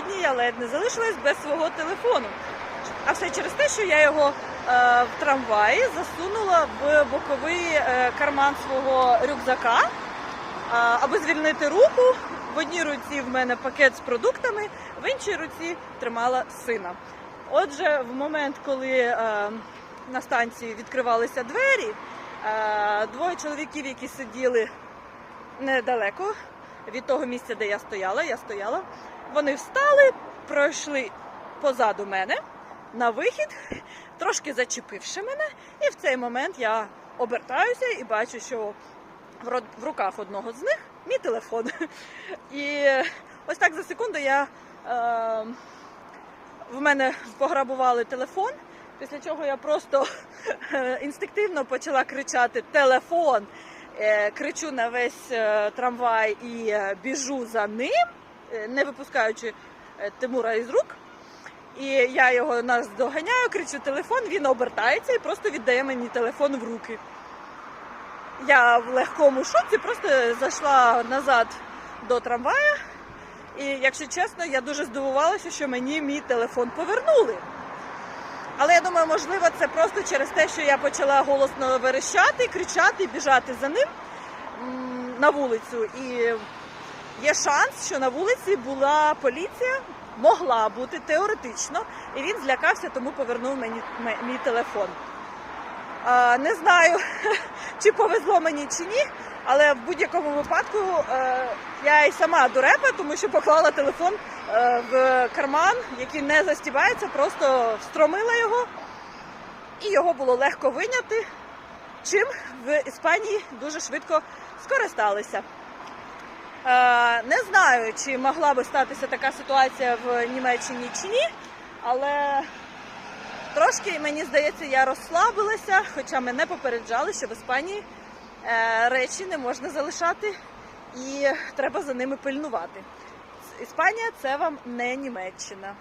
сьогодні я ледь не залишилась без свого телефону. А все через те, що я його е, в трамваї засунула в боковий е, карман свого рюкзака, е, аби звільнити руку. В одній руці в мене пакет з продуктами, в іншій руці тримала сина. Отже, в момент, коли е, на станції відкривалися двері, е, двоє чоловіків, які сиділи недалеко від того місця, де я стояла, я стояла, вони встали, пройшли позаду мене на вихід, трошки зачепивши мене, і в цей момент я обертаюся і бачу, що в руках одного з них мій телефон. І ось так за секунду я е, в мене пограбували телефон, після чого я просто інстинктивно почала кричати телефон. Е, Кричу на весь е, трамвай і е, біжу за ним, не випускаючи е, Тимура із рук. І я його нас доганяю, кричу телефон, він обертається і просто віддає мені телефон в руки. Я в легкому шоці просто зайшла назад до трамвая. І, якщо чесно, я дуже здивувалася, що мені мій телефон повернули. Але я думаю, можливо, це просто через те, що я почала голосно верещати, кричати, біжати за ним на вулицю. І є шанс, що на вулиці була поліція, могла бути теоретично, і він злякався, тому повернув мені мій телефон. Не знаю, чи повезло мені чи ні, але в будь-якому випадку е, я і сама дурепа, тому що поклала телефон е, в карман, який не застібається, просто встромила його, і його було легко виняти, чим в Іспанії дуже швидко скористалися. Е, не знаю, чи могла би статися така ситуація в Німеччині чи ні, але трошки, мені здається, я розслабилася, хоча мене попереджали, що в Іспанії е, речі не можна залишати і треба за ними пильнувати. Іспанія це вам не Німеччина.